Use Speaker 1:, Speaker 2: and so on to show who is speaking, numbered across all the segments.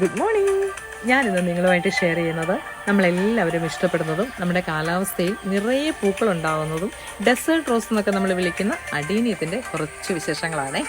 Speaker 1: Good morning ഞാനിന്ന് നിങ്ങളുമായിട്ട് share ചെയ്യുന്നത് നമ്മളെല്ലാവരും ഇഷ്ടപ്പെടുന്നതും നമ്മുടെ കാലാവസ്ഥയിൽ നിറയെ പൂക്കൾ ഉണ്ടാകുന്നതും ഡെസേർട്ട് റോസ് എന്നൊക്കെ നമ്മൾ വിളിക്കുന്ന അടീനിയത്തിന്റെ കുറച്ച് വിശേഷങ്ങളാണ്.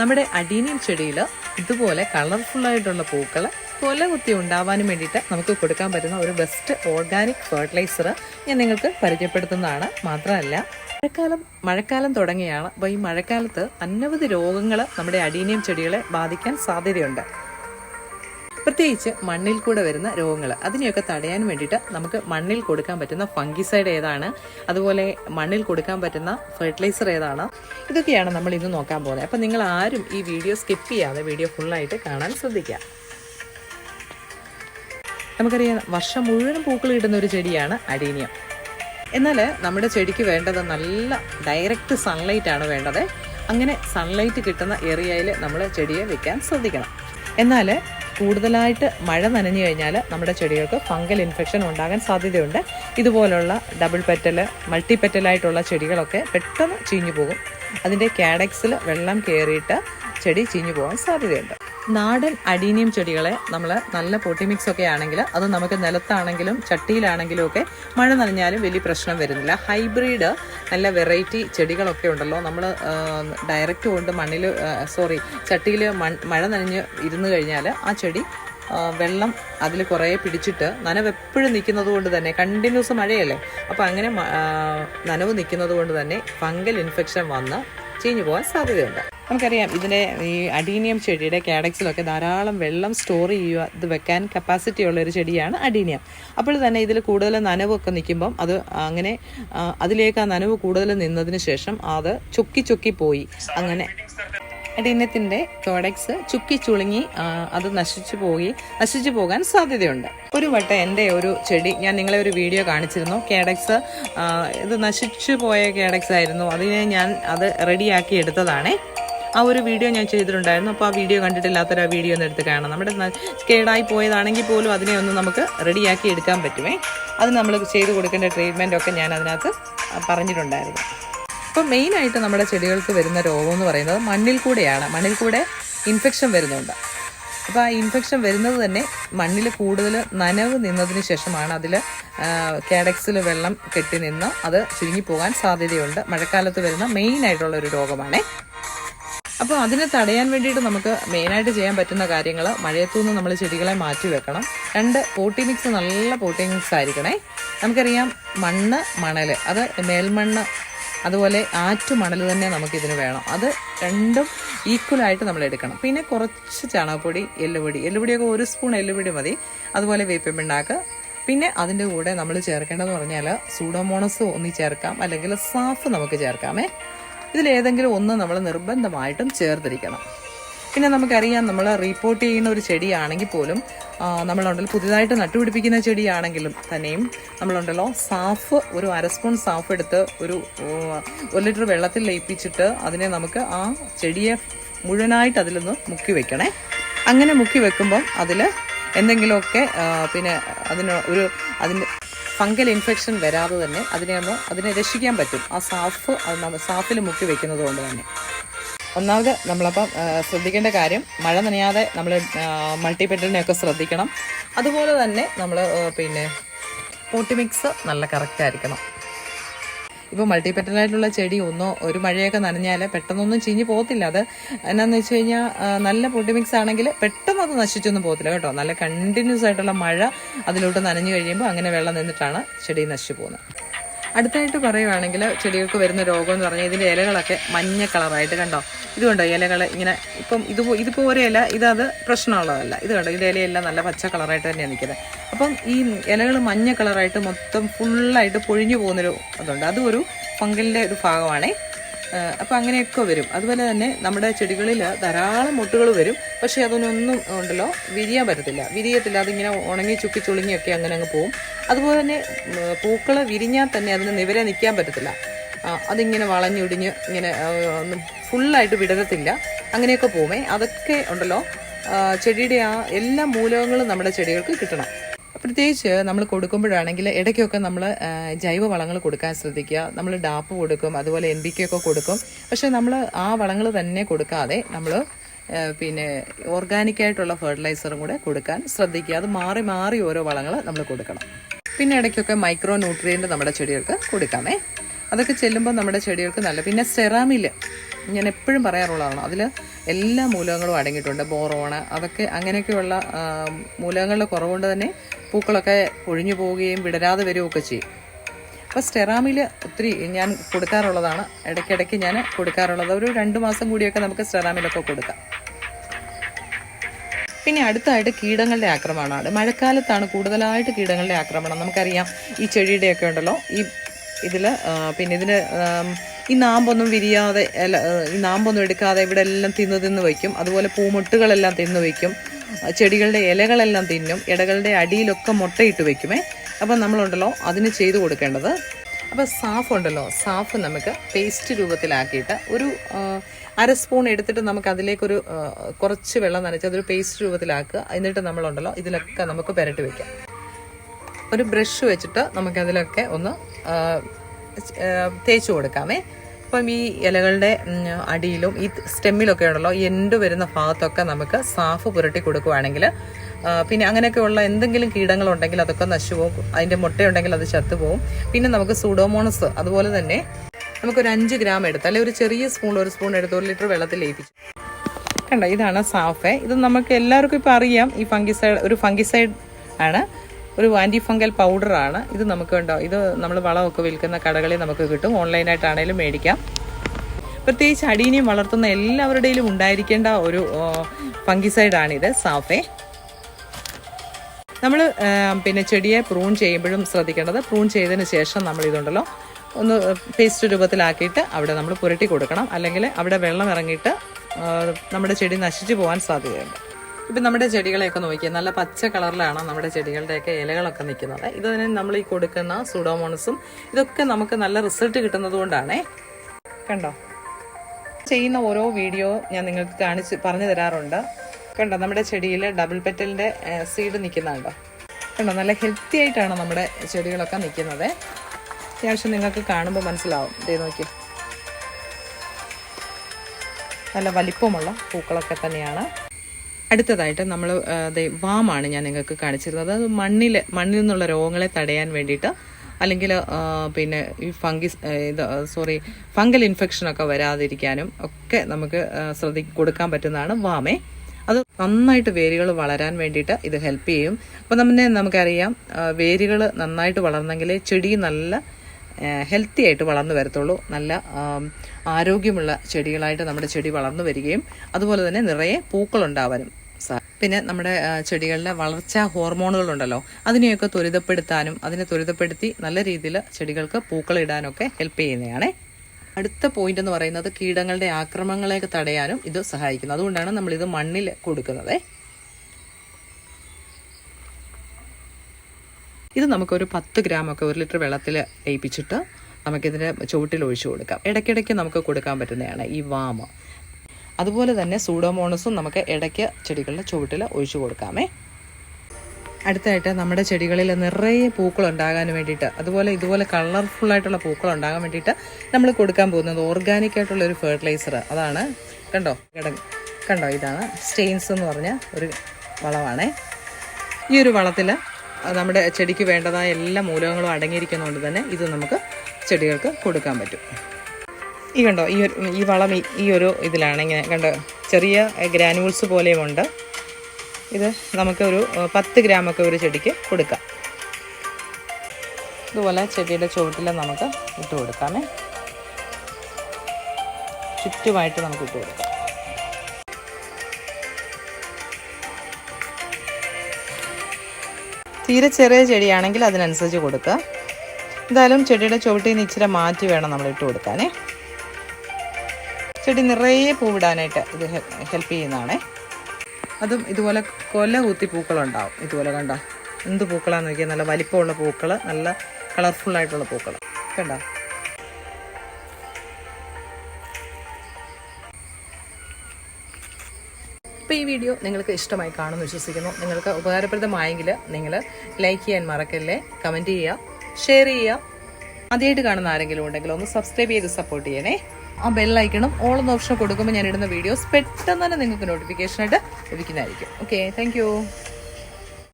Speaker 1: നമ്മുടെ അടീനിയം ചെടിയിൽ ഇതുപോലെ കളർഫുള്ളായിട്ടുള്ള പൂക്കൾ കൊല കുത്തി ഉണ്ടാവാനും വേണ്ടിയിട്ട് നമുക്ക് കൊടുക്കാൻ പറ്റുന്ന ഒരു ബെസ്റ്റ് ഓർഗാനിക് ഫെർട്ടിലൈസർ ഞാൻ നിങ്ങൾക്ക് പരിചയപ്പെടുത്തുന്നതാണ്. മാത്രമല്ല മഴക്കാലം മഴക്കാലം തുടങ്ങിയാണ്. അപ്പോൾ ഈ മഴക്കാലത്ത് അനവധി രോഗങ്ങൾ നമ്മുടെ അടീനിയം ചെടികളെ ബാധിക്കാൻ സാധ്യതയുണ്ട്. പ്രത്യേകിച്ച് മണ്ണിൽ കൂടെ വരുന്ന രോഗങ്ങൾ അതിനെയൊക്കെ തടയാൻ വേണ്ടിയിട്ട് നമുക്ക് മണ്ണിൽ കൊടുക്കാൻ പറ്റുന്ന ഫംഗിസൈഡ് ഏതാണ്? അതുപോലെ മണ്ണിൽ കൊടുക്കാൻ പറ്റുന്ന ഫെർട്ടിലൈസർ ഏതാണ്? ഇതൊക്കെയാണ് നമ്മൾ ഇന്ന് നോക്കാൻ പോകുന്നത്. അപ്പം നിങ്ങൾ ആരും ഈ വീഡിയോ സ്കിപ്പ് ചെയ്യാതെ വീഡിയോ ഫുള്ളായിട്ട് കാണാൻ ശ്രദ്ധിക്കുക. നമുക്കറിയാം വർഷം മുഴുവൻ പൂക്കൾ ഇടുന്ന ഒരു ചെടിയാണ് അടീനിയം എന്നാൽ നമ്മുടെ ചെടിക്ക് വേണ്ടത് നല്ല ഡയറക്റ്റ് സൺലൈറ്റ് ആണ് വേണ്ടത്. അങ്ങനെ സൺലൈറ്റ് കിട്ടുന്ന ഏരിയയിൽ നമ്മൾ ചെടിയെ വെക്കാൻ ശ്രദ്ധിക്കണം. എന്നാൽ കൂടുതലായിട്ട് മഴ നനഞ്ഞു കഴിഞ്ഞാൽ നമ്മുടെ ചെടികൾക്ക് ഫംഗൽ ഇൻഫെക്ഷൻ ഉണ്ടാകാൻ സാധ്യതയുണ്ട്. ഇതുപോലുള്ള ഡബിൾ പെറ്റൽ മൾട്ടി പെറ്റലായിട്ടുള്ള ചെടികളൊക്കെ പെട്ടെന്ന് ചീഞ്ഞു പോകും. അതിന്റെ കാഡക്സിൽ വെള്ളം കയറിയിട്ട് ചെടി ചീഞ്ഞു പോകാൻ സാധ്യതയുണ്ട്. നാടൻ അഡീനിയം ചെടികളെ നമ്മൾ നല്ല പൊട്ടിമിക്സ് ഒക്കെ ആണെങ്കിൽ അത് നമുക്ക് നിലത്താണെങ്കിലും ചട്ടിയിലാണെങ്കിലും ഒക്കെ മഴ നനഞ്ഞാലും വലിയ പ്രശ്നം വരുന്നില്ല. ഹൈബ്രിഡ് നല്ല വെറൈറ്റി ചെടികളൊക്കെ ഉണ്ടല്ലോ. നമ്മൾ ഡയറക്റ്റ് കൊണ്ട് മണ്ണിൽ സോറി ചട്ടിയിൽ മഴ നനഞ്ഞ് ഇരുന്ന് കഴിഞ്ഞാൽ ആ ചെടി വെള്ളം അതിൽ കുറേ പിടിച്ചിട്ട് നനവ് എപ്പോഴും നിൽക്കുന്നത് കൊണ്ട് തന്നെ കണ്ടിന്യൂസ് മഴയല്ലേ? അപ്പോൾ അങ്ങനെ നനവ് നിൽക്കുന്നത് കൊണ്ട് തന്നെ ഫംഗൽ ഇൻഫെക്ഷൻ വന്ന് ചീഞ്ഞു പോകാൻ സാധ്യതയുണ്ട്. നമുക്കറിയാം ഇതിന്റെ ഈ അഡീനിയം ചെടിയുടെ കാഡക്സിലൊക്കെ ധാരാളം വെള്ളം സ്റ്റോർ ചെയ്യുക ഇത് വെക്കാൻ കപ്പാസിറ്റി ഉള്ള ഒരു ചെടിയാണ് അഡീനിയം. അപ്പോൾ തന്നെ ഇതിൽ കൂടുതൽ നനവൊക്കെ നിൽക്കുമ്പം അത് അങ്ങനെ അതിലേക്ക് ആ നനവ് കൂടുതൽ നിന്നതിന് ശേഷം അത് ചുക്കി ചുക്കി പോയി. അങ്ങനെ അഡീനത്തിന്റെ കോഡക്സ് ചുക്കി ചുളുങ്ങി അത് നശിച്ചു പോയി നശിച്ചു പോകാൻ സാധ്യതയുണ്ട്. ഒരു വട്ടം എന്റെ ഒരു ചെടി ഞാൻ നിങ്ങളെ ഒരു വീഡിയോ കാണിച്ചിരുന്നു. കേഡക്സ് ഇത് നശിച്ചു പോയ കേഡക്സ് ആയിരുന്നു. അതിനെ ഞാൻ അത് റെഡിയാക്കി എടുത്തതാണേ. ആ ഒരു വീഡിയോ ഞാൻ ചെയ്തിട്ടുണ്ടായിരുന്നു. അപ്പോൾ ആ വീഡിയോ കണ്ടിട്ടില്ലാത്തൊരു ആ വീഡിയോ ഒന്ന് എടുത്ത് കാണാം നമ്മുടെ സ്കേഡായി പോയതാണെങ്കിൽ പോലും അതിനെ ഒന്ന് നമുക്ക് റെഡിയാക്കി എടുക്കാൻ പറ്റുമേ. അത് നമ്മൾ ചെയ്ത് കൊടുക്കേണ്ട ട്രീറ്റ്മെന്റൊക്കെ ഞാൻ അതിനകത്ത് പറഞ്ഞിട്ടുണ്ടായിരുന്നു. അപ്പോൾ മെയിനായിട്ട് നമ്മുടെ ചെടികൾക്ക് വരുന്ന രോഗം എന്ന് പറയുന്നത് മണ്ണിൽ കൂടെയാണ്. മണ്ണിൽ കൂടെ ഇൻഫെക്ഷൻ വരുന്നുണ്ട്. അപ്പോൾ ആ ഇൻഫെക്ഷൻ വരുന്നത് തന്നെ മണ്ണിൽ കൂടുതൽ നനവ് നിന്നതിന് ശേഷമാണ് അതിൽ കാഡക്സിൽ വെള്ളം കെട്ടി നിന്ന് അത് ചുരുങ്ങിപ്പോകാൻ സാധ്യതയുണ്ട്. മഴക്കാലത്ത് വരുന്ന മെയിനായിട്ടുള്ള ഒരു രോഗമാണേ. അപ്പോൾ അതിനെ തടയാൻ വേണ്ടിയിട്ട് നമുക്ക് മെയിനായിട്ട് ചെയ്യാൻ പറ്റുന്ന കാര്യങ്ങൾ മഴയത്തുനിന്ന് നമ്മൾ ചെടികളെ മാറ്റി വെക്കണം. രണ്ട് പോട്ടി മിക്സ് നല്ല പോട്ടി മിക്സ് ആയിരിക്കണേ. നമുക്കറിയാം മണ്ണ് മണൽ അത് മേൽമണ്ണ് അതുപോലെ ആറ്റു മണൽ തന്നെ നമുക്കിതിന് വേണം. അത് രണ്ടും ഈക്വലായിട്ട് നമ്മൾ എടുക്കണം. പിന്നെ കുറച്ച് ചാണകപ്പൊടി എല്ലുപൊടി. എല്ലുപൊടിയൊക്കെ ഒരു സ്പൂൺ എല്ലുപൊടി മതി. അതുപോലെ വേപ്പിൻ പിണ്ണാക്ക് പിന്നെ അതിന്റെ കൂടെ നമ്മൾ ചേർക്കേണ്ടതെന്ന് പറഞ്ഞാൽ സൂഡോമോണസ് ഒന്നി ചേർക്കാം അല്ലെങ്കിൽ സാഫ് നമുക്ക് ചേർക്കാമേ. ഇതിലേതെങ്കിലും ഒന്ന് നമ്മൾ നിർബന്ധമായിട്ടും ചേർത്തിരിക്കണം. പിന്നെ നമുക്കറിയാം നമ്മൾ റീപ്പോർട്ട് ചെയ്യുന്ന ഒരു ചെടിയാണെങ്കിൽ പോലും നമ്മളുണ്ടല്ലോ പുതിയതായിട്ട് നട്ടുപിടിപ്പിക്കുന്ന ചെടിയാണെങ്കിലും തന്നെയും നമ്മളുണ്ടല്ലോ സാഫ് ഒരു അര സ്പൂൺ സാഫ് എടുത്ത് ഒരു ഒരു ലിറ്റർ വെള്ളത്തിൽ ലയിപ്പിച്ചിട്ട് അതിനെ നമുക്ക് ആ ചെടിയെ മുഴുവനായിട്ട് അതിലൊന്ന് മുക്കി വെക്കണേ. അങ്ങനെ മുക്കി വെക്കുമ്പം അതിൽ എന്തെങ്കിലുമൊക്കെ പിന്നെ അതിന് ഒരു അതിന്റെ ഫംഗൽ ഇൻഫെക്ഷൻ വരാതെ തന്നെ അതിനെ ഒന്ന് അതിനെ രക്ഷിക്കാൻ പറ്റും. ആ സാഫ് അത് നമ്മൾ സാഫിൽ മുക്കി വെക്കുന്നത് കൊണ്ട് തന്നെ. ഒന്നാമത് നമ്മളപ്പം ശ്രദ്ധിക്കേണ്ട കാര്യം മഴ നനയാതെ നമ്മൾ മൾട്ടിപെറ്റലിനെയൊക്കെ ശ്രദ്ധിക്കണം. അതുപോലെ തന്നെ നമ്മൾ പിന്നെ പൂട്ടിമിക്സ് നല്ല കറക്റ്റ് ആയിരിക്കണം. ഇപ്പോൾ മൾട്ടിപെറ്റലായിട്ടുള്ള ചെടി ഒന്നോ ഒരു മഴയൊക്കെ നനഞ്ഞാൽ പെട്ടെന്നൊന്നും ചീഞ്ഞ് പോകത്തില്ല. അത് എന്നാന്ന് വെച്ച് കഴിഞ്ഞാൽ നല്ല പൊട്ടി മിക്സ് ആണെങ്കിൽ പെട്ടെന്ന് അത് നശിച്ചൊന്നും പോകത്തില്ല കേട്ടോ. നല്ല കണ്ടിന്യൂസ് ആയിട്ടുള്ള മഴ അതിലോട്ട് നനഞ്ഞു കഴിയുമ്പോൾ അങ്ങനെ വെള്ളം നിന്നിട്ടാണ് ചെടി നശിച്ചു പോകുന്നത്. അടുത്തായിട്ട് പറയുവാണെങ്കിൽ ചെടികൾക്ക് വരുന്ന രോഗം എന്ന് പറഞ്ഞാൽ ഇതിന്റെ ഇലകളൊക്കെ മഞ്ഞ കളറായിട്ട് കണ്ടോ? ഇതുകൊണ്ടോ കണ്ടോ ഇലകൾ ഇങ്ങനെ ഇപ്പം ഇത് ഇതിപ്പോൾ ഇല ഇതത് പ്രശ്നമുള്ളതല്ല. ഇത് കണ്ടോ? ഇതിന്റെ ഇലയെല്ലാം നല്ല പച്ച കളറായിട്ട് തന്നെയാണ് നിൽക്കുന്നത് അപ്പം ഈ ഇലകൾ മഞ്ഞ കളറായിട്ട് മൊത്തം ഫുള്ളായിട്ട് പൊഴിഞ്ഞു പോകുന്നൊരു അതുണ്ട്. അതും ഒരു ഫംഗലിന്റെ ഒരു ഭാഗമാണേ. അപ്പം അങ്ങനെയൊക്കെ വരും. അതുപോലെ തന്നെ നമ്മുടെ ചെടികളിൽ ധാരാളം മുട്ടുകൾ വരും. പക്ഷേ അതിനൊന്നും ഉണ്ടല്ലോ വിരിയാൻ പറ്റത്തില്ല. വിരിയത്തില്ല അതിങ്ങനെ ഉണങ്ങി ചുക്കി ചുളുങ്ങിയൊക്കെ അങ്ങനെ അങ്ങ് പോവും. അതുപോലെ തന്നെ പൂക്കൾ വിരിഞ്ഞാൽ തന്നെ അതിന് നിവരെ നിൽക്കാൻ പറ്റത്തില്ല. അതിങ്ങനെ വളഞ്ഞൊടിഞ്ഞ് ഇങ്ങനെ ഒന്നും ഫുള്ളായിട്ട് വിടരത്തില്ല. അങ്ങനെയൊക്കെ പോവേ അതൊക്കെ ഉണ്ടല്ലോ ചെടിയുടെ ആ എല്ലാ മൂലകങ്ങളും നമ്മുടെ ചെടികൾക്ക് കിട്ടണം. പ്രത്യേകിച്ച് നമ്മൾ കൊടുക്കുമ്പോഴാണെങ്കിൽ ഇടയ്ക്കൊക്കെ നമ്മൾ ജൈവ വളങ്ങൾ കൊടുക്കാൻ ശ്രദ്ധിക്കുക. നമ്മൾ ഡാപ്പ് കൊടുക്കും അതുപോലെ എൻ ബി കെ ഒക്കെ കൊടുക്കും. പക്ഷെ നമ്മൾ ആ വളങ്ങൾ തന്നെ കൊടുക്കാതെ നമ്മൾ പിന്നെ ഓർഗാനിക്കായിട്ടുള്ള ഫെർട്ടിലൈസറും കൂടെ കൊടുക്കാൻ ശ്രദ്ധിക്കുക. അത് മാറി മാറി ഓരോ വളങ്ങൾ നമ്മൾ കൊടുക്കണം. പിന്നെ ഇടയ്ക്കൊക്കെ മൈക്രോ ന്യൂട്രിയന്റ് നമ്മുടെ ചെടികൾക്ക് കൊടുക്കാമേ. അതൊക്കെ ചെല്ലുമ്പോൾ നമ്മുടെ ചെടികൾക്ക് നല്ല പിന്നെ സെറാമിൽ ഞാൻ എപ്പോഴും പറയാറുള്ളതാണ് അതിൽ എല്ലാ മൂലകങ്ങളും അടങ്ങിയിട്ടുണ്ട്. ബോറോണ് അതൊക്കെ അങ്ങനെയൊക്കെയുള്ള മൂലകങ്ങളുടെ കുറവുകൊണ്ട് തന്നെ പൂക്കളൊക്കെ ഒഴിഞ്ഞു പോവുകയും വിടരാതെ വരികയൊക്കെ ചെയ്യും. അപ്പോൾ സ്റ്റെറാമിൽ ഒത്തിരി ഞാൻ കൊടുക്കാറുള്ളതാണ്. ഇടയ്ക്കിടയ്ക്ക് ഞാൻ കൊടുക്കാറുള്ളത്. ഒരു രണ്ട് മാസം കൂടിയൊക്കെ നമുക്ക് സ്റ്റെറാമിലൊക്കെ കൊടുക്കാം. പിന്നെ അടുത്തായിട്ട് കീടങ്ങളുടെ ആക്രമണമാണ്. മഴക്കാലത്താണ് കൂടുതലായിട്ട് കീടങ്ങളുടെ ആക്രമണം. നമുക്കറിയാം ഈ ചെടിയുടെയൊക്കെ ഉണ്ടല്ലോ ഈ ഇതിൽ പിന്നെ ഇതിന് ഈ നാമ്പൊന്നും വിരിയാതെ ഈ നാമ്പൊന്നും എടുക്കാതെ ഇവിടെ എല്ലാം തിന്ന് തിന്ന് വയ്ക്കും. അതുപോലെ പൂമുട്ടുകളെല്ലാം തിന്ന് വയ്ക്കും. ചെടികളുടെ ഇലകളെല്ലാം തിന്നും. ഇടകളുടെ അടിയിലൊക്കെ മുട്ടയിട്ട് വയ്ക്കുമേ. അപ്പം നമ്മളുണ്ടല്ലോ അതിന് ചെയ്തു കൊടുക്കേണ്ടത്. അപ്പോൾ സാഫ് ഉണ്ടല്ലോ. സാഫ് നമുക്ക് പേസ്റ്റ് രൂപത്തിലാക്കിയിട്ട് ഒരു അര സ്പൂൺ എടുത്തിട്ട് നമുക്ക് അതിലേക്കൊരു കുറച്ച് വെള്ളം നനച്ച് അതൊരു പേസ്റ്റ് രൂപത്തിലാക്കുക. എന്നിട്ട് നമ്മളുണ്ടല്ലോ ഇതിലൊക്കെ നമുക്ക് പുരട്ടി വെക്കാം ഒരു ബ്രഷ് വെച്ചിട്ട് നമുക്കതിലൊക്കെ ഒന്ന് തേച്ച് കൊടുക്കാമേ. അപ്പം ഈ ഇലകളുടെ അടിയിലും ഈ സ്റ്റെമ്മിലൊക്കെ ഉണ്ടല്ലോ എൻഡ് വരുന്ന ഭാഗത്തൊക്കെ നമുക്ക് സാഫ് പുരട്ടി കൊടുക്കുവാണെങ്കിൽ പിന്നെ അങ്ങനെയൊക്കെയുള്ള എന്തെങ്കിലും കീടങ്ങളുണ്ടെങ്കിൽ അതൊക്കെ നശിച്ചു പോകും. അതിന്റെ മുട്ടയുണ്ടെങ്കിൽ അത് ചത്തുപോകും. പിന്നെ നമുക്ക് സൂഡോമോണസ് അതുപോലെ തന്നെ നമുക്കൊരു അഞ്ച് ഗ്രാം എടുത്ത് അല്ലെങ്കിൽ ഒരു ചെറിയ സ്പൂൺ ഒരു സ്പൂൺ എടുത്ത് ഒരു ലിറ്റർ വെള്ളത്തിൽ ലയിപ്പിച്ചു. കണ്ടോ ഇതാണ് സാഫെ. ഇത് നമുക്ക് എല്ലാവർക്കും ഇപ്പോൾ അറിയാം ഈ ഫംഗിസൈഡ് ഒരു ഫംഗിസൈഡ് ആണ്. ഒരു ആന്റി ഫംഗൽ പൗഡറാണ്. ഇത് നമുക്ക് ഉണ്ടോ ഇത് നമ്മൾ വളമൊക്കെ വിൽക്കുന്ന കടകളിൽ നമുക്ക് കിട്ടും. ഓൺലൈനായിട്ടാണേലും മേടിക്കാം. പ്രത്യേകിച്ച് അടീനിയും വളർത്തുന്ന എല്ലാവരുടെയും ഉണ്ടായിരിക്കേണ്ട ഒരു ഫംഗിസൈഡാണിത് സാഫെ. നമ്മൾ പിന്നെ ചെടിയെ പ്രൂൺ ചെയ്യുമ്പോഴും ശ്രദ്ധിക്കേണ്ടത് പ്രൂൺ ചെയ്തതിന് ശേഷം നമ്മൾ ഇതുണ്ടല്ലോ ഒന്ന് പേസ്റ്റ് രൂപത്തിലാക്കിയിട്ട് അവിടെ നമ്മൾ പുരട്ടി കൊടുക്കണം. അല്ലെങ്കിൽ അവിടെ വെള്ളം ഇറങ്ങിയിട്ട് നമ്മുടെ ചെടി നശിച്ചു പോകാൻ സാധ്യതയുണ്ട്. ഇപ്പം നമ്മുടെ ചെടികളെയൊക്കെ നോക്കിയാൽ നല്ല പച്ച കളറിലാണ് നമ്മുടെ ചെടികളുടെയൊക്കെ ഇലകളൊക്കെ നിൽക്കുന്നത്. ഇതിന് നമ്മൾ ഈ കൊടുക്കുന്ന സുഡോമോണസും ഇതൊക്കെ നമുക്ക് നല്ല റിസൾട്ട് കിട്ടുന്നത് കൊണ്ടാണേ കണ്ടോ? ചെയ്യുന്ന ഓരോ വീഡിയോ ഞാൻ നിങ്ങൾക്ക് കാണിച്ച് പറഞ്ഞു തരാറുണ്ട്. കണ്ടോ? നമ്മുടെ ചെടിയിൽ ഡബിൾ പെറ്റലിന്റെ സീഡ് നിൽക്കുന്നുണ്ടോ? കണ്ടോ? നല്ല ഹെൽത്തി ആയിട്ടാണ് നമ്മുടെ ചെടികളൊക്കെ നിൽക്കുന്നത്. അത്യാവശ്യം നിങ്ങൾക്ക് കാണുമ്പോൾ മനസ്സിലാവും. ഇതേ നോക്കി. നല്ല വലിപ്പമുള്ള പൂക്കളൊക്കെ തന്നെയാണ്. അടുത്തതായിട്ട് നമ്മൾ വാമാണ് ഞാൻ നിങ്ങൾക്ക് കാണിച്ചിരുന്നത്. അത് മണ്ണിൽ മണ്ണിൽ നിന്നുള്ള രോഗങ്ങളെ തടയാൻ വേണ്ടിയിട്ട് അല്ലെങ്കിൽ പിന്നെ ഈ ഫംഗിസ് ഇത് സോറി ഫംഗൽ ഇൻഫെക്ഷനൊക്കെ വരാതിരിക്കാനും ഒക്കെ നമുക്ക് ശ്രദ്ധി കൊടുക്കാൻ പറ്റുന്നതാണ് വാമേ. അത് നന്നായിട്ട് വേരുകൾ വളരാൻ വേണ്ടിയിട്ട് ഇത് ഹെൽപ്പ് ചെയ്യും. അപ്പോൾ നമ്മെ നമുക്കറിയാം വേരുകൾ നന്നായിട്ട് വളർന്നെങ്കിൽ ചെടി നല്ല ഹെൽത്തി ആയിട്ട് വളർന്നു വരത്തുള്ളൂ. നല്ല ആരോഗ്യമുള്ള ചെടികളായിട്ട് നമ്മുടെ ചെടി വളർന്നു വരികയും അതുപോലെ തന്നെ നിറയെ പൂക്കളുണ്ടാവാനും പിന്നെ നമ്മുടെ ചെടികളിലെ വളർച്ചാ ഹോർമോണുകളുണ്ടല്ലോ അതിനെയൊക്കെ ത്വരിതപ്പെടുത്താനും അതിനെ ത്വരിതപ്പെടുത്തി നല്ല രീതിയിൽ ചെടികൾക്ക് പൂക്കളിടാനൊക്കെ ഹെൽപ്പ് ചെയ്യുന്നതാണേ. അടുത്ത പോയിന്റ് എന്ന് പറയുന്നത് കീടങ്ങളുടെ ആക്രമണങ്ങളെ തടയാനും ഇത് സഹായിക്കുന്നു. അതുകൊണ്ടാണ് നമ്മൾ ഇത് മണ്ണിൽ കൊടുക്കുന്നത്. ഇത് നമുക്കൊരു പത്ത് ഗ്രാം ഒക്കെ ഒരു ലിറ്റർ വെള്ളത്തിൽ ലയിപ്പിച്ചിട്ട് നമുക്കിതിന്റെ ചുവട്ടിൽ ഒഴിച്ചു കൊടുക്കാം. ഇടയ്ക്കിടയ്ക്ക് നമുക്ക് കൊടുക്കാൻ പറ്റുന്നതാണ് ഈ വാമ. അതുപോലെ തന്നെ സൂഡോമോണസും നമുക്ക് ഇടയ്ക്ക് ചെടികളുടെ ചുവട്ടിൽ ഒഴിച്ചു കൊടുക്കാമേ. അടുത്തായിട്ട് നമ്മുടെ ചെടികളിൽ നിറയെ പൂക്കൾ ഉണ്ടാകാൻ വേണ്ടിയിട്ട് അതുപോലെ ഇതുപോലെ കളർഫുൾ ആയിട്ടുള്ള പൂക്കൾ ഉണ്ടാകാൻ വേണ്ടിയിട്ട് നമ്മൾ കൊടുക്കാൻ പോകുന്നത് ഓർഗാനിക് ആയിട്ടുള്ള ഒരു ഫെർട്ടിലൈസർ അതാണ്. കണ്ടോ? കണ്ടോ? ഇതാണ്. സ്റ്റെയിൻസ് എന്ന് പറഞ്ഞ ഒരു വളമാണേ ഈ ഒരു വളത്തിൽ നമ്മുടെ ചെടിക്ക് വേണ്ടതായ എല്ലാ മൂലകങ്ങളും അടങ്ങിയിരിക്കുന്നതുകൊണ്ട് തന്നെ ഇത് നമുക്ക് ചെടികൾക്ക് കൊടുക്കാൻ പറ്റും. ഈ കണ്ടോ ഈ ഒരു ഈ വളം ഈ- ഒരു ഇതിലാണ് ഇങ്ങനെ കണ്ടോ ചെറിയ ഗ്രാനുവൽസ് പോലെയുമുണ്ട് ഇത് നമുക്കൊരു ഏഹ്, പത്ത് ഗ്രാമൊക്കെ ഒരു ചെടിക്ക് കൊടുക്കാം. ഇതുപോലെ ചെടിയുടെ ചുവട്ടിൽ നമുക്ക് ഇട്ട് കൊടുക്കാമേ. ചുറ്റുമായിട്ട് നമുക്ക് ഇട്ട് കൊടുക്കാം. തീരെ ചെറിയ ചെടിയാണെങ്കിൽ അതിനനുസരിച്ച് കൊടുക്കുക. എന്തായാലും ചെടിയുടെ ചുവട്ടിൽ നിന്ന് ഇച്ചിരി മാറ്റി വേണം നമ്മൾ ഇട്ട് കൊടുക്കാനേ ചെടി നിറയെ പൂവിടാനായിട്ട് ഇത് ഹെൽപ്പ് ചെയ്യുന്നതാണേ. അതും ഇതുപോലെ കൊല കുത്തി പൂക്കളുണ്ടാവും. ഇതുപോലെ കണ്ടോ? എന്ത് പൂക്കളാണെന്ന് നോക്കിയാൽ നല്ല വലിപ്പമുള്ള പൂക്കൾ നല്ല കളർഫുള്ളായിട്ടുള്ള പൂക്കൾ കണ്ടോ? അപ്പോൾ ഈ വീഡിയോ നിങ്ങൾക്ക് ഇഷ്ടമായി കാണുമെന്ന് വിശ്വസിക്കുന്നു. നിങ്ങൾക്ക് ഉപകാരപ്രദമായെങ്കിൽ നിങ്ങൾ ലൈക്ക് ചെയ്യാൻ മറക്കല്ലേ കമന്റ് ചെയ്യുക ഷെയർ ചെയ്യുക. ആദ്യമായിട്ട് കാണുന്ന ആരെങ്കിലും ഉണ്ടെങ്കിൽ ഒന്ന് സബ്സ്ക്രൈബ് ചെയ്ത് സപ്പോർട്ട് ചെയ്യണേ. ആ ബെല്ലൈക്കണം ഓൾ ഓപ്ഷൻ കൊടുക്കുമ്പോൾ ഞാൻ ഇടുന്ന വീഡിയോസ് പെട്ടെന്ന് തന്നെ നിങ്ങൾക്ക് നോട്ടിഫിക്കേഷനായിട്ട് ലഭിക്കുന്നതായിരിക്കും. Okay thank